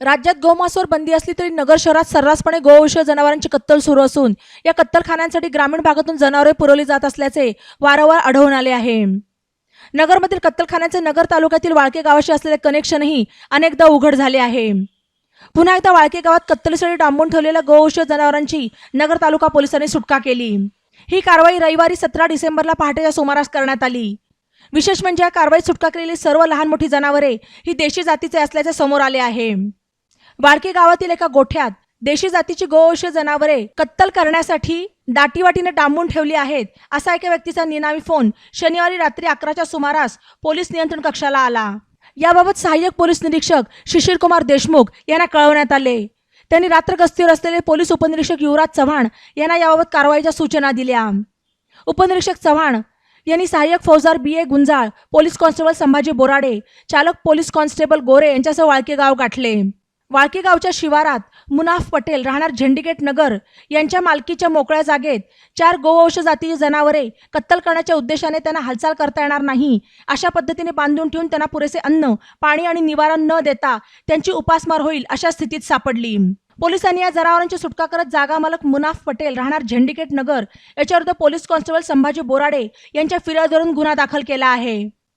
राज्यात गोमांसावर बंदी असली तरी नगर शहरात सर्रासपणे गोवंश जनावरांची कत्तल सुरू असून या कत्तलखान्यांसाठी ग्रामीण भागातून जनावरे पुरवली जात असल्याचे वारंवार आढळून आले आहे. नगरमधील कत्तलखान्याचे नगर तालुक्यातील वाळके गावाशी असलेले कनेक्शनही अनेकदा उघड झाले आहे. पुन्हा एकदा वाळके गावात कत्तलीसाठी डांबून ठेवलेल्या गोवंश जनावरांची नगर तालुका पोलिसांनी सुटका केली. ही कारवाई रविवारी सतरा डिसेंबरला पहाटेच्या सुमारास करण्यात आली. विशेष म्हणजे या कारवाईत सुटका केलेली सर्व लहान मोठी जनावरे ही देशी जातीचे असल्याचे समोर आले आहे. वाळके गावातील एका गोठ्यात देशी जातीची गोवंश जनावरे कत्तल करण्यासाठी दाटीवाटीने डांबून ठेवली आहेत असा एका व्यक्तीचा निनावी फोन शनिवारी रात्री अकराच्या सुमारास पोलीस नियंत्रण कक्षाला आला. याबाबत सहाय्यक पोलीस निरीक्षक शिशिर कुमार देशमुख यांना कळवण्यात आले. त्यांनी रात्र गस्तीवर असलेले पोलीस उपनिरीक्षक युवराज चव्हाण यांना याबाबत कारवाईच्या सूचना दिल्या. उपनिरीक्षक चव्हाण यांनी सहाय्यक फौजदार B A Gunjal police constable Sambhaji Borade चालक पोलीस कॉन्स्टेबल गोरे यांच्यासह वाळके गाव गाठले. वाळकेगावच्या शिवारात मुनाफ पटेल राहणार झेंडिकेट नगर यांच्या मालकीच्या मोकळ्या जागेत. चार गोवंश जातीची जनावरे कत्तल करण्याच्या उद्देशाने त्यांना हालचाल करता येणार नाही. अशा पद्धतीने बांधून ठेवून त्यांना पुरेसे अन्न पाणी आणि निवारण न देता त्यांची उपासमार होईल अशा स्थितीत सापडली. पोलिसांनी या जनावरांची सुटका करत जागा मालक मुनाफ पटेल राहणार झेंडिकेट नगर याच्याविरुद्ध पोलीस कॉन्स्टेबल संभाजी बोराडे यांच्या फिर्यादीवरून गुन्हा दाखल केला आहे.